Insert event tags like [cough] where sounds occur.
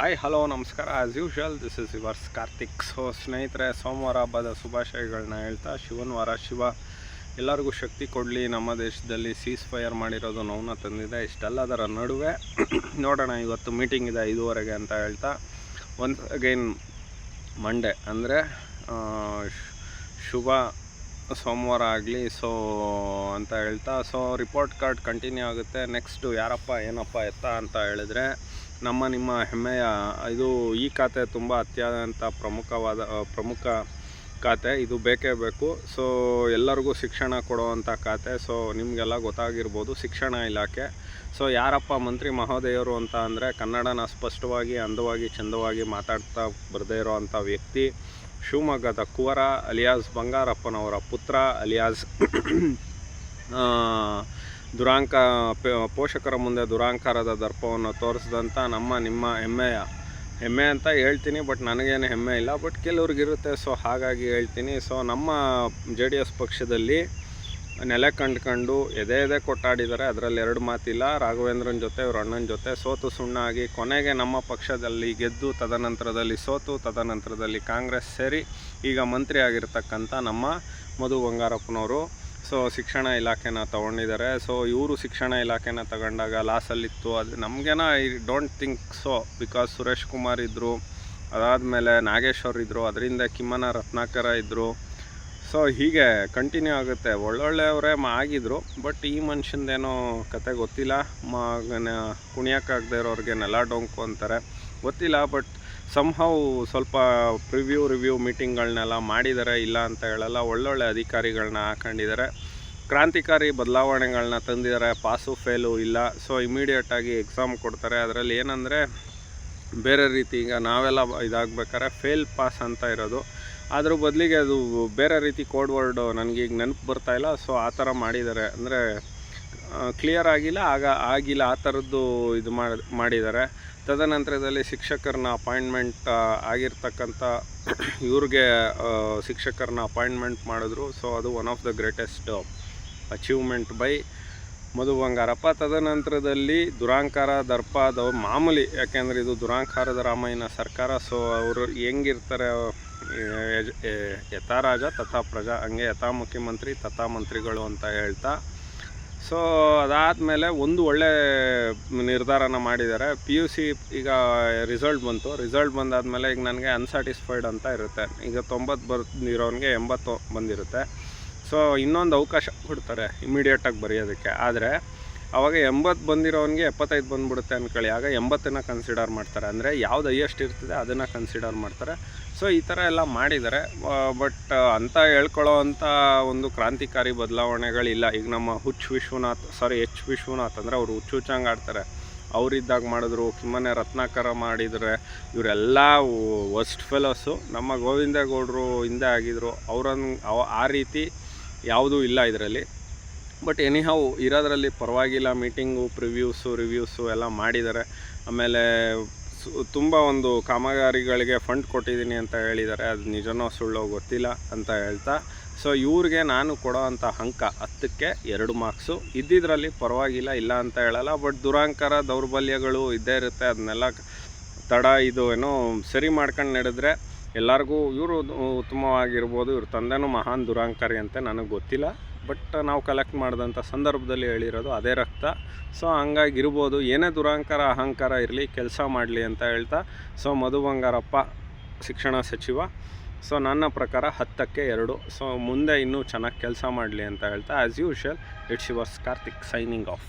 Hi hello ನಮಸ್ಕಾರ. As usual this is yours Karthik so ಸ್ನೇಹಿತರೆ, ಸೋಮವಾರ ಹಬ್ಬದ ಶುಭಾಶಯಗಳನ್ನ ಹೇಳ್ತಾ ಶಿವನ್ ವಾರ ಶಿವ ಎಲ್ಲರಿಗೂ ಶಕ್ತಿ ಕೊಡಲಿ. ನಮ್ಮ ದೇಶದಲ್ಲಿ ಸೀಸ್ ಫೈರ್ ಮಾಡಿರೋದು ನೋವನ್ನ ತಂದಿದೆ. ಇಷ್ಟೆಲ್ಲದರ ನಡುವೆ [coughs] ನೋಡೋಣ, ಇವತ್ತು ಮೀಟಿಂಗ್ ಇದೆ ಐದುವರೆಗೆ ಅಂತ ಹೇಳ್ತಾ. ಒನ್ಸ್ ಅಗೈನ್ ಮಂಡೇ ಅಂದರೆ ಶುಭ ಸೋಮವಾರ ಆಗಲಿ ಸೊ ಅಂತ ಹೇಳ್ತಾ. ಸೊ ರಿಪೋರ್ಟ್ ಕಾರ್ಡ್ ಕಂಟಿನ್ಯೂ ಆಗುತ್ತೆ. ನೆಕ್ಸ್ಟು ಯಾರಪ್ಪ, ಏನಪ್ಪ, ಎತ್ತ ಅಂತ ಹೇಳಿದ್ರೆ ನಮ್ಮ, ನಿಮ್ಮ ಹೆಮ್ಮೆಯ, ಇದು ಈ ಖಾತೆ ತುಂಬ ಅತ್ಯಂತ ಪ್ರಮುಖವಾದ ಪ್ರಮುಖ ಖಾತೆ. ಇದು ಬೇಕೇ ಬೇಕು. ಸೊ ಎಲ್ಲರಿಗೂ ಶಿಕ್ಷಣ ಕೊಡುವಂಥ ಖಾತೆ. ಸೊ ನಿಮಗೆಲ್ಲ ಗೊತ್ತಾಗಿರ್ಬೋದು ಶಿಕ್ಷಣ ಇಲಾಖೆ. ಸೊ ಯಾರಪ್ಪ ಮಂತ್ರಿ ಮಹೋದಯರು ಅಂತ ಅಂದರೆ ಕನ್ನಡನ ಸ್ಪಷ್ಟವಾಗಿ, ಅಂದವಾಗಿ, ಚಂದವಾಗಿ ಮಾತಾಡ್ತಾ ಬರದೇ ಇರೋವಂಥ ವ್ಯಕ್ತಿ ಶಿವಮೊಗ್ಗದ ಕುವರ, ಅಲಿಯಾಸ್ ಬಂಗಾರಪ್ಪನವರ ಪುತ್ರ, ಅಲಿಯಾಸ್ ದುರಾಂಕ ಪೋಷಕರ ಮುಂದೆ ದುರಾಂಕಾರದ ದರ್ಪವನ್ನು ತೋರಿಸಿದಂಥ ನಮ್ಮ, ನಿಮ್ಮ ಹೆಮ್ಮೆಯ, ಹೆಮ್ಮೆ ಅಂತ ಹೇಳ್ತೀನಿ, ಬಟ್ ನನಗೇನು ಹೆಮ್ಮೆ ಇಲ್ಲ, ಬಟ್ ಕೆಲವ್ರಿಗಿರುತ್ತೆ, ಸೊ ಹಾಗಾಗಿ ಹೇಳ್ತೀನಿ. ಸೊ ನಮ್ಮ ಜೆ ಡಿ ಎಸ್ ಪಕ್ಷದಲ್ಲಿ ನೆಲೆ ಕಂಡ್ಕೊಂಡು ಎದೆ ಎದೆ ಕೊಟ್ಟಾಡಿದ್ದಾರೆ, ಅದರಲ್ಲಿ ಎರಡು ಮಾತಿಲ್ಲ. ರಾಘವೇಂದ್ರನ ಜೊತೆ, ಇವ್ರ ಅಣ್ಣನ ಜೊತೆ ಸೋತು ಸುಣ್ಣಾಗಿ, ಕೊನೆಗೆ ನಮ್ಮ ಪಕ್ಷದಲ್ಲಿ ಗೆದ್ದು ತದನಂತರದಲ್ಲಿ ಸೋತು, ತದನಂತರದಲ್ಲಿ ಕಾಂಗ್ರೆಸ್ ಸೇರಿ ಈಗ ಮಂತ್ರಿ ಆಗಿರ್ತಕ್ಕಂಥ ನಮ್ಮ ಮಧು ಬಂಗಾರಪ್ಪನವರು ಸೊ ಶಿಕ್ಷಣ ಇಲಾಖೆನ ತೊಗೊಂಡಿದ್ದಾರೆ. ಸೊ ಇವರು ಶಿಕ್ಷಣ ಇಲಾಖೆನ ತಗೊಂಡಾಗ ಲಾಸಲ್ಲಿತ್ತು. ಅದು ನಮಗೇನ I don't think so, because Suresh Kumar ಇದ್ದರು ಅದಾದಮೇಲೆ ನಾಗೇಶ್ವರ್ ಇದ್ದರು ಅದರಿಂದ ಕಿಮ್ಮನ ರತ್ನಾಕರ ಇದ್ದರು ಸೊ ಹೀಗೆ ಕಂಟಿನ್ಯೂ ಆಗುತ್ತೆ. ಒಳ್ಳೊಳ್ಳೆಯವರೇ ಮ ಆಗಿದ್ರು ಬಟ್ ಈ ಮನುಷ್ಯಂದೇನೋ ಕತೆ ಗೊತ್ತಿಲ್ಲ. ಮಗನ ಕುಣಿಯೋಕ್ಕಾಗದೇ ಇರೋರಿಗೆ ನೆಲ ಡೊಂಕು ಅಂತಾರೆ. ಗೊತ್ತಿಲ್ಲ ಬಟ್ ಸಂಹೌ ಸ್ವಲ್ಪ ಪ್ರಿವ್ಯೂ ರಿವ್ಯೂ ಮೀಟಿಂಗ್ಗಳನ್ನೆಲ್ಲ ಮಾಡಿದ್ದಾರೆ ಇಲ್ಲ ಅಂತ ಹೇಳಲ್ಲ. ಒಳ್ಳೊಳ್ಳೆ ಅಧಿಕಾರಿಗಳನ್ನ ಹಾಕೊಂಡಿದ್ದಾರೆ ಕ್ರಾಂತಿಕಾರಿ ಬದಲಾವಣೆಗಳನ್ನ ತಂದಿದ್ದಾರೆ ಪಾಸು ಫೇಲು ಇಲ್ಲ. ಸೊ ಇಮಿಡಿಯೇಟಾಗಿ ಎಕ್ಸಾಮ್ ಕೊಡ್ತಾರೆ. ಅದರಲ್ಲಿ ಏನಂದರೆ, ಬೇರೆ ರೀತಿ ಈಗ ನಾವೆಲ್ಲ ಇದಾಗಬೇಕಾದ್ರೆ ಫೇಲ್ ಪಾಸ್ ಅಂತ ಇರೋದು. ಅದ್ರ ಬದಲಿಗೆ ಅದು ಬೇರೆ ರೀತಿ ಕೋಡ್ ವರ್ಡು ನನಗೀಗ ನೆನಪು ಬರ್ತಾ ಇಲ್ಲ. ಸೊ ಆ ಥರ ಮಾಡಿದ್ದಾರೆ ಅಂದರೆ ಕ್ಲಿಯರ್ ಆಗಿಲ್ಲ. ಆಗ ಆಗಿಲ್ಲ. ಆ ಥರದ್ದು ಇದು ಮಾಡಿ, ಮಾಡಿದ್ದಾರೆ. ತದನಂತರದಲ್ಲಿ ಶಿಕ್ಷಕರನ್ನ ಅಪಾಯಿಂಟ್ಮೆಂಟ್ ಆಗಿರ್ತಕ್ಕಂಥ [coughs] ಇವ್ರಿಗೆ ಶಿಕ್ಷಕರನ್ನ ಅಪಾಯಿಂಟ್ಮೆಂಟ್ ಮಾಡಿದ್ರು. ಸೊ ಅದು one of the greatest achievement by Madhu Bangarappa. ತದನಂತರದಲ್ಲಿ ದುರಾಂಕಾರ, ದರ್ಪ, ಅದು ಮಾಮೂಲಿ, ಯಾಕೆಂದರೆ ಇದು ದುರಾಂಕಾರದ ರಾಮಾಯಣ ಸರ್ಕಾರ. ಸೊ ಅವರು ಹೆಂಗಿರ್ತಾರೆ ಯಥಾ ರಾಜ, ತಥಾ ಪ್ರಜಾ, ಹಂಗೆ ಯಥಾ ಮುಖ್ಯಮಂತ್ರಿ, ತಥಾ ಮಂತ್ರಿಗಳು ಅಂತ ಹೇಳ್ತಾ ಸೊ ಅದಾದಮೇಲೆ ಒಂದು ಒಳ್ಳೆ ನಿರ್ಧಾರನ ಮಾಡಿದ್ದಾರೆ. ಪಿ ಯು ಸಿ ಈಗ ರಿಸಲ್ಟ್ ಬಂತು. ರಿಸಲ್ಟ್ ಬಂದಾದಮೇಲೆ ಈಗ ನನಗೆ ಅನ್ಸ್ಯಾಟಿಸ್ಫೈಡ್ ಅಂತ ಇರುತ್ತೆ. ಈಗ ತೊಂಬತ್ತು ಬಂದಿರೋನಿಗೆ ಎಂಬತ್ತು ಬಂದಿರುತ್ತೆ. ಸೊ ಇನ್ನೊಂದು ಅವಕಾಶ ಕೊಡ್ತಾರೆ ಇಮಿಡಿಯೇಟಾಗಿ ಬರೆಯೋದಕ್ಕೆ. ಆದರೆ ಅವಾಗ ಎಂಬತ್ತು ಬಂದಿರೋನಿಗೆ ಎಪ್ಪತ್ತೈದು ಬಂದುಬಿಡುತ್ತೆ ಅಂದ್ಕೊಳ್ಳಿ ಆಗ ಎಂಬತ್ತನ್ನು ಕನ್ಸಿಡರ್ ಮಾಡ್ತಾರೆ. ಅಂದರೆ ಯಾವ್ದು ಹೈಯೆಸ್ಟ್ ಇರ್ತದೆ ಅದನ್ನು ಕನ್ಸಿಡರ್ ಮಾಡ್ತಾರೆ. ಸೊ ಈ ಥರ ಎಲ್ಲ ಮಾಡಿದ್ದಾರೆ. ಬಟ್ ಅಂತ ಹೇಳ್ಕೊಳ್ಳೋ ಅಂಥ ಒಂದು ಕ್ರಾಂತಿಕಾರಿ ಬದಲಾವಣೆಗಳಿಲ್ಲ. ಈಗ ನಮ್ಮ ಹುಚ್ಚ ವಿಶ್ವನಾಥ್ ಸಾರಿ ಎಚ್ ವಿಶ್ವನಾಥ್ ಅಂದರೆ ಅವರು ಹುಚ್ಚು ಹುಚ್ಚಂಗೆ ಆಡ್ತಾರೆ ಅವರಿದ್ದಾಗ ಮಾಡಿದ್ರು, ಕಿಮ್ಮನೆ ರತ್ನಾಕರ ಮಾಡಿದರೆ, ಇವರೆಲ್ಲ ವರ್ಸ್ಟ್ ಫೆಲೋಸು ನಮ್ಮ ಗೋವಿಂದೇಗೌಡರು ಹಿಂದೆ ಆಗಿದ್ರು. ಅವರನ್ನು ಅವ ಆ ರೀತಿ ಯಾವುದೂ ಇಲ್ಲ ಇದರಲ್ಲಿ. ಬಟ್ ಎನಿಹೌ ಇರೋದ್ರಲ್ಲಿ ಪರವಾಗಿಲ್ಲ. ಮೀಟಿಂಗು ಪ್ರಿವ್ಯೂಸು ರಿವ್ಯೂಸು ಎಲ್ಲ ಮಾಡಿದ್ದಾರೆ. ಆಮೇಲೆ ತುಂಬ ಒಂದು ಕಾಮಗಾರಿಗಳಿಗೆ ಫಂಡ್ ಕೊಟ್ಟಿದ್ದೀನಿ ಅಂತ ಹೇಳಿದ್ದಾರೆ. ಅದು ನಿಜನೋ ಸುಳ್ಳೋ ಗೊತ್ತಿಲ್ಲ ಅಂತ ಹೇಳ್ತಾ. ಸೊ ಇವ್ರಿಗೆ ನಾನು ಕೊಡೋ ಅಂಥ ಅಂಕ ಹತ್ತಕ್ಕೆ ಎರಡು ಮಾರ್ಕ್ಸು ಇದ್ದಿದ್ರಲ್ಲಿ ಪರವಾಗಿಲ್ಲ, ಇಲ್ಲ ಅಂತ ಹೇಳಲ್ಲ. ಬಟ್ ದುರಾಂಕಾರ, ದೌರ್ಬಲ್ಯಗಳು ಇದ್ದೇ ಇರುತ್ತೆ. ಅದನ್ನೆಲ್ಲ ತಡ ಇದು ಏನೋ ಸರಿ ಮಾಡ್ಕೊಂಡು ನಡೆದ್ರೆ ಎಲ್ಲರಿಗೂ ಇವರು ಉತ್ತಮವಾಗಿರ್ಬೋದು. ಇವ್ರ ತಂದೆನೂ ಮಹಾನ್ ದುರಾಂಕಾರಿ ಅಂತ ನನಗೆ ಗೊತ್ತಿಲ್ಲ. ಬಟ್ ನಾವು ಕಲೆಕ್ಟ್ ಮಾಡಿದಂಥ ಸಂದರ್ಭದಲ್ಲಿ ಹೇಳಿರೋದು ಅದೇ ರಕ್ತ. ಸೊ ಹಂಗಾಗಿ ಇರ್ಬೋದು ಏನೇ ದುರಾಂಕಾರ, ಅಹಂಕಾರ ಇರಲಿ, ಕೆಲಸ ಮಾಡಲಿ ಅಂತ ಹೇಳ್ತಾ ಸೊ ಮಧು ಬಂಗಾರಪ್ಪ, ಶಿಕ್ಷಣ ಸಚಿವ. ಸೊ ನನ್ನ ಪ್ರಕಾರ ಹತ್ತಕ್ಕೆ ಎರಡು. ಸೊ ಮುಂದೆ ಇನ್ನೂ ಚೆನ್ನಾಗಿ ಕೆಲಸ ಮಾಡಲಿ ಅಂತ ಹೇಳ್ತಾ as usual it's yours Karthik signing off